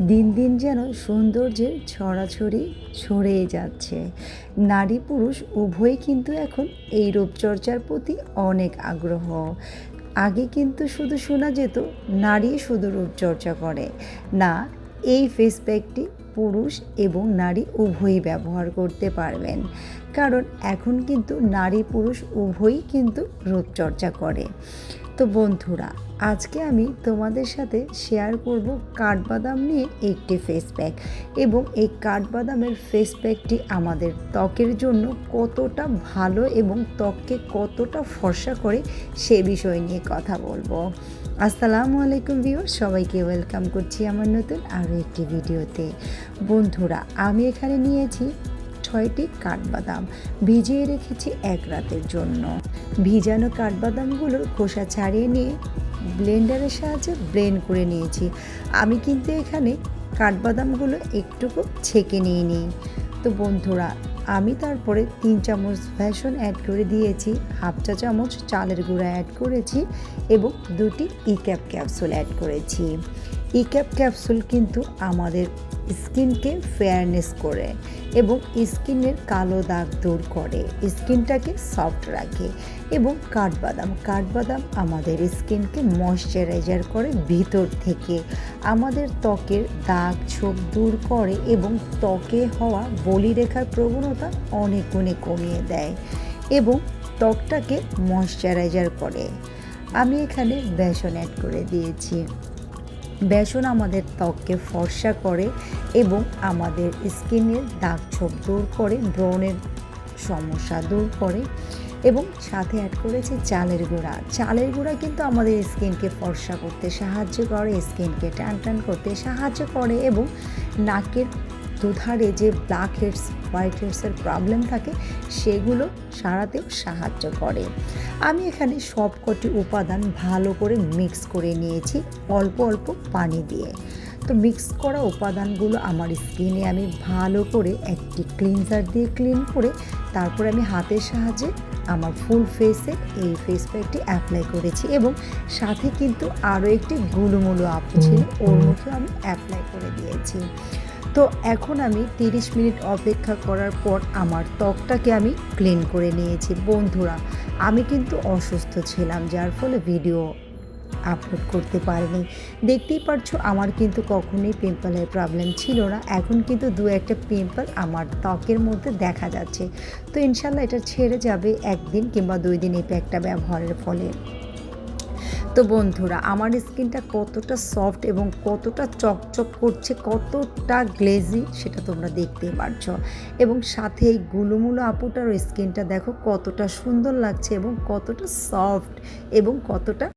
দিন দিন যেন সৌন্দর্যের ছড়াছড়ি ছড়িয়ে যাচ্ছে। নারী পুরুষ উভয়ই কিন্তু এখন এই রূপচর্চার প্রতি অনেক আগ্রহ। আগে কিন্তু শুধু শোনা যেত, নারী শুধু রূপচর্চা করে। না, এই ফেস প্যাকটি পুরুষ এবং নারী উভয়ই ব্যবহার করতে পারবেন। কারণ এখন কিন্তু নারী পুরুষ উভয়ই কিন্তু রূপচর্চা করে। তো বন্ধুরা, আজকে আমি তোমাদের সাথে শেয়ার করব কাঠবাদাম নিয়ে একটি ফেস প্যাক এবং এই কাঠবাদামের ফেস প্যাকটি আমাদের ত্বকের জন্য কতটা ভালো এবং ত্বককে কতটা ফর্সা করে সে বিষয় নিয়ে কথা বলব। আসসালামু আলাইকুম ভিউয়ার সবাইকে ওয়েলকাম করছি আমার নতুন আরও একটি ভিডিওতে। বন্ধুরা, আমি এখানে নিয়েছি ছয়টি কাঠবাদাম, ভিজিয়ে রেখেছি এক রাতের জন্য। ভিজানো কাঠবাদামগুলোর খোসা ছাড়িয়ে নিয়ে ব্লেন্ডারের সাহায্যে ব্লেন্ড করে নিয়েছি। আমি কিন্তু এখানে কাঠবাদামগুলো একটুকু ছেঁকে নিয়ে নিই তো বন্ধুরা, আমি তারপরে তিন চামচ বেসন অ্যাড করে দিয়েছি, হাফ চা চামচ চালের গুঁড়া অ্যাড করেছি এবং দুটি ইক্যাপ ক্যাপসুল অ্যাড করেছি। ইক্যাপ ক্যাপসুল কিন্তু আমাদের স্কিনকে ফেয়ারনেস করে। এবং স্কিনের কালো দাগ দূর করে। স্কিনটাকে সফট রাখে এবং কাঠবাদাম। কাঠবাদাম আমাদের স্কিনকে ময়শ্চারাইজার করে ভিতর থেকে। আমাদের ত্বকের দাগ ছোপ দূর করে এবং ত্বকে হওয়া বলিরেখার প্রবণতা অনেক গুণে কমিয়ে দেয় এবং ত্বকটাকে ময়শ্চারাইজার করে। আমি এখানে বেসন অ্যাড করে দিয়েছি। বেসন আমাদের ত্বককে ফর্সা করে এবং আমাদের স্কিনের দাগ ছোপ দূর করে, ব্রণের সমস্যা দূর করে এবং সাথে অ্যাড করেছি চালের গুঁড়া। চালের গুঁড়া কিন্তু আমাদের স্কিনকে ফর্সা করতে সাহায্য করে, স্কিনকে টান টান করতে সাহায্য করে এবং নাকের দুধারে যে ব্ল্যাক হেডস হোয়াইট হেডসের প্রবলেম থাকে সেগুলো সারাতেও সাহায্য করে। আমি এখানে সবকটি উপাদান ভালো করে মিক্স করে নিয়েছি অল্প অল্প পানি দিয়ে। তো মিক্স করা উপাদানগুলো আমার স্কিনে আমি ভালো করে একটি ক্লিনজার দিয়ে ক্লিন করে তারপরে আমি হাতের সাহায্যে আমার ফুল ফেসে এই ফেস প্যাকটি অ্যাপ্লাই করেছি এবং সাথে কিন্তু আরও একটি গুলুমুলু আপ ছিল ওর মুখেও আমি অ্যাপ্লাই করে দিয়েছি। তো এখন আমি 30 মিনিট অপেক্ষা করার পর আমার ত্বকটাকে আমি ক্লিন করে নিয়েছি। বন্ধুরা, আমি কিন্তু অসুস্থ ছিলাম, যার ফলে ভিডিও আপলোড করতে পারিনি। দেখতেই পারছ, আমার কিন্তু কখনোই পিম্পলের প্রবলেম ছিল না। এখন কিন্তু দু একটা পিম্পল আমার ত্বকের মধ্যে দেখা যাচ্ছে। তো ইনশাল্লাহ এটা ছেড়ে যাবে একদিন কিংবা দুই দিন এই প্যাকটা ব্যবহারের ফলে। তো বন্ধুরা, আমার স্কিনটা কতটা সফট এবং কতটা চকচক করছে, কতটা গ্লেজি সেটা তোমরা দেখতেই পারছ। এবং সাথে এই গুলুমুলো আপুটার স্কিনটা দেখো কতটা সুন্দর লাগছে এবং কতটা সফট এবং কতটা